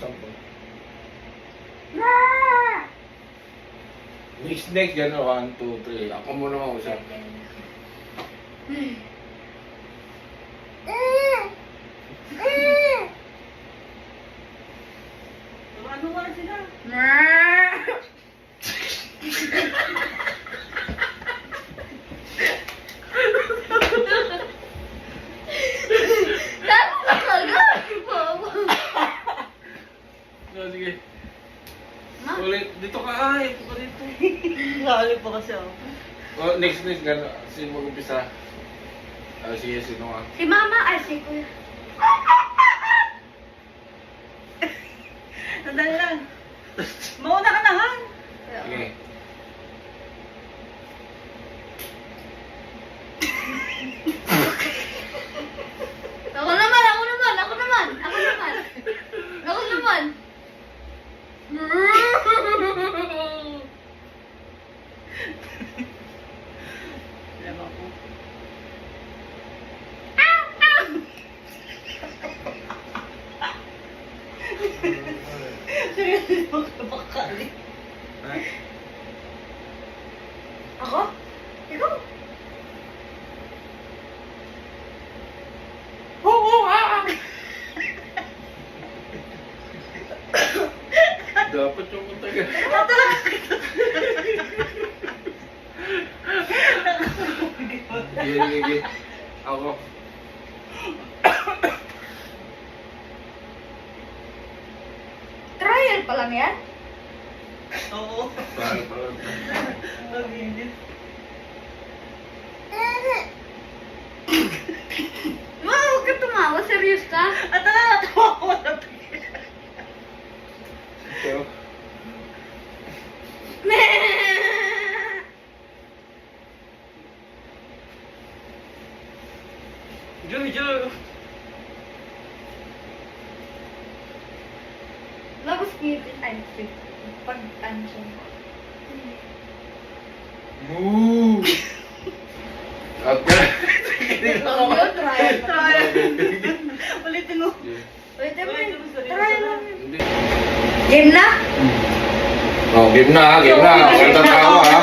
Sampo. Next, next, gano'n. One, two, three. Ako muna mausap. Ano nga sila? Tama ka talaga. No, sige. Ma? Ulit. Dito ka. Ay, ito ka dito. Kasi ako. Oh, next, next, gano'n. Sino mag-umpisa? Ah, sige, sino ka? Si mama, ay si kuya. Sandali lang. Mauna ka na, Han. Sige. Ako naman, ako naman, ako naman, ako naman. Ako naman. Alam ako. Seryoso ka bakali. Ha? Ako? Ikaw? Oo, ah! Dapat yung matagal. Sige, sige. Ako. Trial pa lang yan? Oo. Parang, parang. Mag-init. Ma, huwag ka tumawa. Serious ka? At Ngipin, ay, ngipin. Pag, ano siya. Okay. Yun, trial pa. Trial. Ulitin mo. Ulitin mo, na. lang. Game na? Oh, game na, game na. Walang tatawa, ha?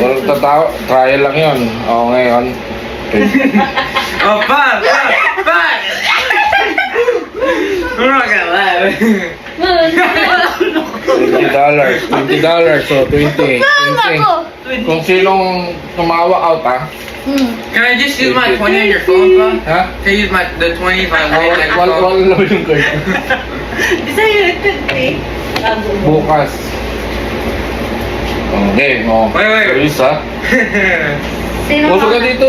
Walang tatawa. Trial lang yun. Oo, ngayon. Oh, five, five, five. I'm not gonna lie. $20 dollars. $20 dollars. So, 20. Mama 20. ko! Kung sinong tumawa out, ha? Hmm. Can I just use my 20 on your phone, pa? Ha? Can I use my the 20 my Oh, wallet on your wala phone? wala naman yung card. Isa yun, 50. Tago mo. Bukas. Okay, oh. Wait, wait. Serious, ha? Sino Usok ka dito.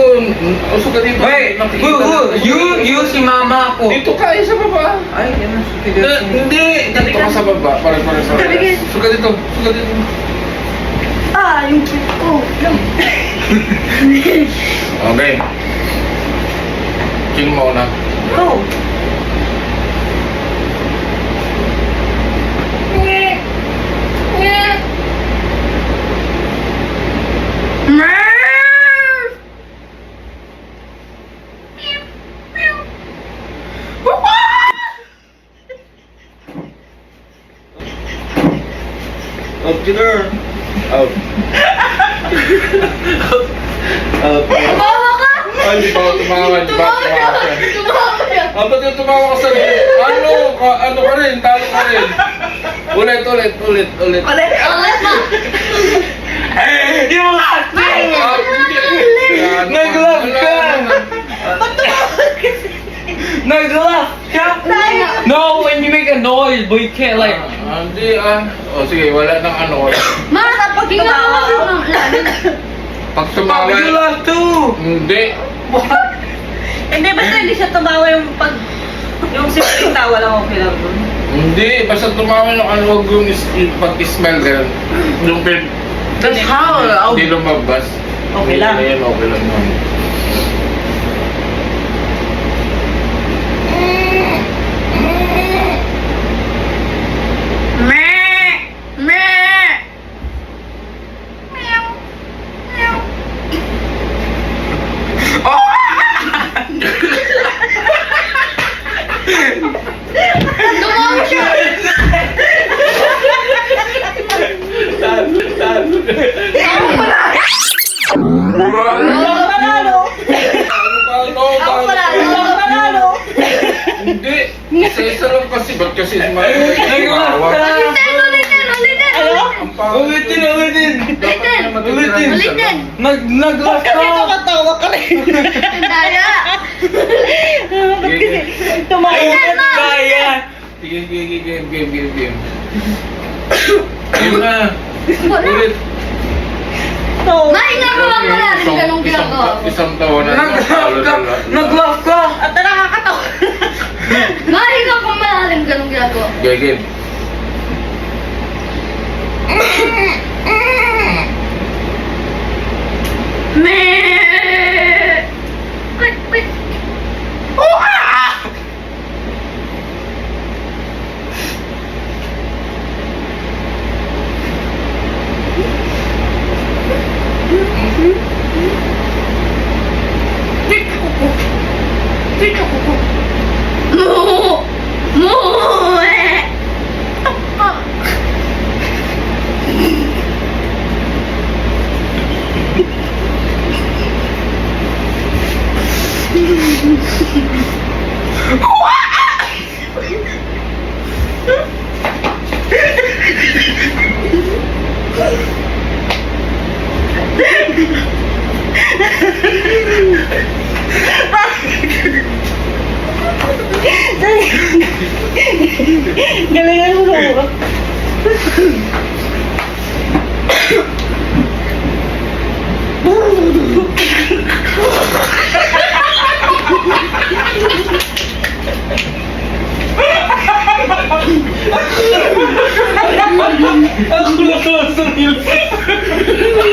Usok ka dito. Wait, who, who? You, you si mama ko. Dito ka, isa pa ba? Ay, yan ang suki Eh, Hindi. Dito ka sa baba. Para, para, para. Tabigin. Usok ka dito. Usok ka dito. Ah, yung cute ko. Yung... Okay. King mo na. Go. Up to there. Out. Out. Tumawa ka! Ay, hindi pa ako tumawa. Hindi pa ako Tumawa siya! tumawa. Tumawa siya! Ah, ba't yung tumawa ka sa Ano? Ka, ano ka rin? Talo ka rin. Ulit, ulit, ulit, ulit. Ulit. Ulit mo! Di mo nga! Ah. Ano ka? Nag-love ka. na. Ka? No, when you make a noise, but you can't like... Ah, Hindi ah. O sige, wala nang ano. Ma, pag tumawa ka. Pag tumawa. you laugh too! Hindi. Hindi, basta hindi siya tumawa yung pag... Yung simpleng tawa lang okay lang dun. Hindi. Basta tumawa ng ano, huwag yung is- yung pag-smell ganun. Yung pin... That's how I'll... Hindi lumabas. Okay lang. Ayan, okay lang naman. Meh! kasi, ba't kasi Nagawa ka! Ulitin, ulitin, ulitin! Ano? Ulitin, ulitin! Ulitin! Ulitin! Nag-nag-off ka! Bakit ka rin? Daya! Ba't tumawa ka? Daya! Sige, sige, sige, game, game, game. Ayun na! Ulit! No. May nagawa ko na rin ganong ginagawa. Isang taon na. Nag-laugh ka! Nag-laugh ka! At nakakatawa! Gago. Gegeb. Tick, tick, tick, tick, tick, tick, tick, Galingan mo ba? それ言っ。